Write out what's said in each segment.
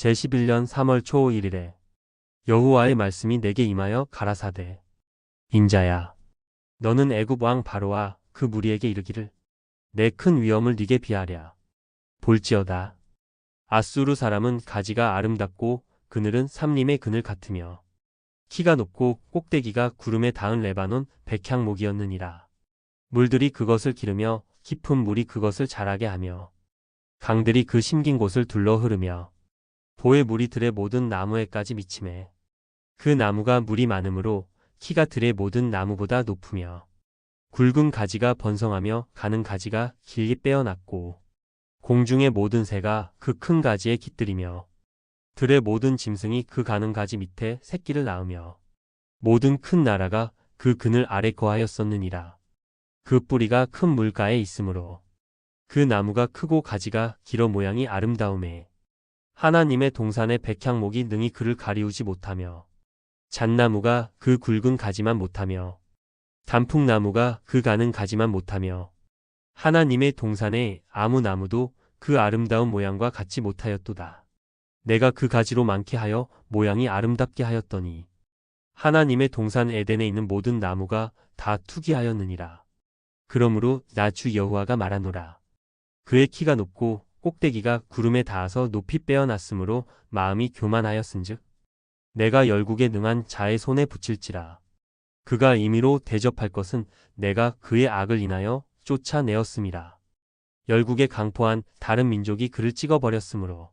제11년 3월 초 1일에 여호와의 말씀이 내게 임하여 가라사대 인자야 너는 애굽 왕 바로와 그 무리에게 이르기를 내 큰 위엄을 네게 비하랴. 볼지어다. 아수르 사람은 가지가 아름답고 그늘은 삼림의 그늘 같으며 키가 높고 꼭대기가 구름에 닿은 레바논 백향목이었느니라. 물들이 그것을 기르며 깊은 물이 그것을 자라게 하며 강들이 그 심긴 곳을 둘러 흐르며 보의 물이 들의 모든 나무에까지 미침해 그 나무가 물이 많으므로 키가 들의 모든 나무보다 높으며 굵은 가지가 번성하며 가는 가지가 길게 빼어났고 공중의 모든 새가 그 큰 가지에 깃들이며 들의 모든 짐승이 그 가는 가지 밑에 새끼를 낳으며 모든 큰 나라가 그 그늘 아래 거하였었느니라. 그 뿌리가 큰 물가에 있으므로 그 나무가 크고 가지가 길어 모양이 아름다움에 하나님의 동산의 백향목이 능히 그를 가리우지 못하며 잣나무가 그 굵은 가지만 못하며 단풍나무가 그 가는 가지만 못하며 하나님의 동산의 아무 나무도 그 아름다운 모양과 같지 못하였도다. 내가 그 가지로 많게 하여 모양이 아름답게 하였더니 하나님의 동산 에덴에 있는 모든 나무가 다 투기하였느니라. 그러므로 나 주 여호와가 말하노라. 그의 키가 높고 꼭대기가 구름에 닿아서 높이 빼어났으므로 마음이 교만하였은즉 내가 열국에 능한 자의 손에 붙일지라. 그가 임의로 대접할 것은 내가 그의 악을 인하여 쫓아내었음이라. 열국에 강포한 다른 민족이 그를 찍어버렸으므로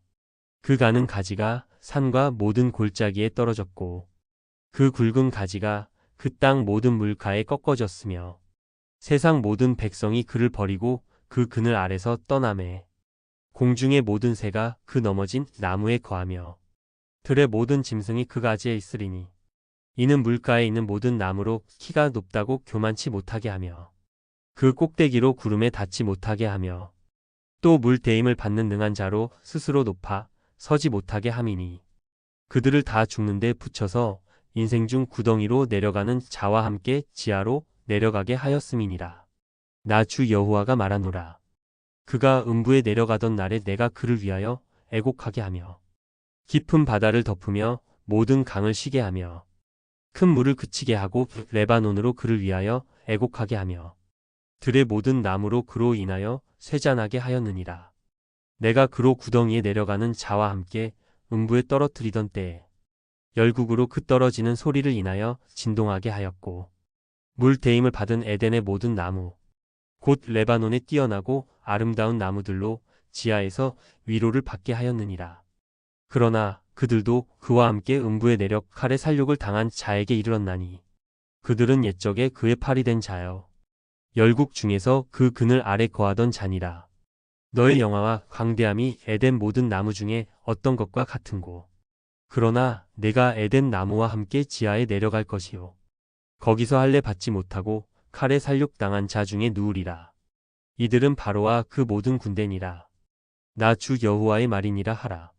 그 가는 가지가 산과 모든 골짜기에 떨어졌고 그 굵은 가지가 그 땅 모든 물가에 꺾어졌으며 세상 모든 백성이 그를 버리고 그 그늘 아래서 떠남에 공중의 모든 새가 그 넘어진 나무에 거하며 들의 모든 짐승이 그 가지에 있으리니 이는 물가에 있는 모든 나무로 키가 높다고 교만치 못하게 하며 그 꼭대기로 구름에 닿지 못하게 하며 또 물 대임을 받는 능한 자로 스스로 높아 서지 못하게 함이니 그들을 다 죽는데 붙여서 인생 중 구덩이로 내려가는 자와 함께 지하로 내려가게 하였음이니라. 나 주 여호와가 말하노라. 그가 음부에 내려가던 날에 내가 그를 위하여 애곡하게 하며 깊은 바다를 덮으며 모든 강을 쉬게 하며 큰 물을 그치게 하고 레바논으로 그를 위하여 애곡하게 하며 들의 모든 나무로 그로 인하여 쇠잔하게 하였느니라. 내가 그로 구덩이에 내려가는 자와 함께 음부에 떨어뜨리던 때에 열국으로 그 떨어지는 소리를 인하여 진동하게 하였고 물 대임을 받은 에덴의 모든 나무 곧 레바논에 뛰어나고 아름다운 나무들로 지하에서 위로를 받게 하였느니라. 그러나 그들도 그와 함께 음부에 내려 칼의 살육을 당한 자에게 이르렀나니 그들은 옛적에 그의 팔이 된 자여 열국 중에서 그 그늘 아래 거하던 자니라. 너의 영화와 광대함이 에덴 모든 나무 중에 어떤 것과 같은고. 그러나 내가 에덴 나무와 함께 지하에 내려갈 것이요. 거기서 할례 받지 못하고 칼에 살육당한 자 중에 누우리라. 이들은 바로와 그 모든 군대니라. 나 주 여호와의 말이니라 하라.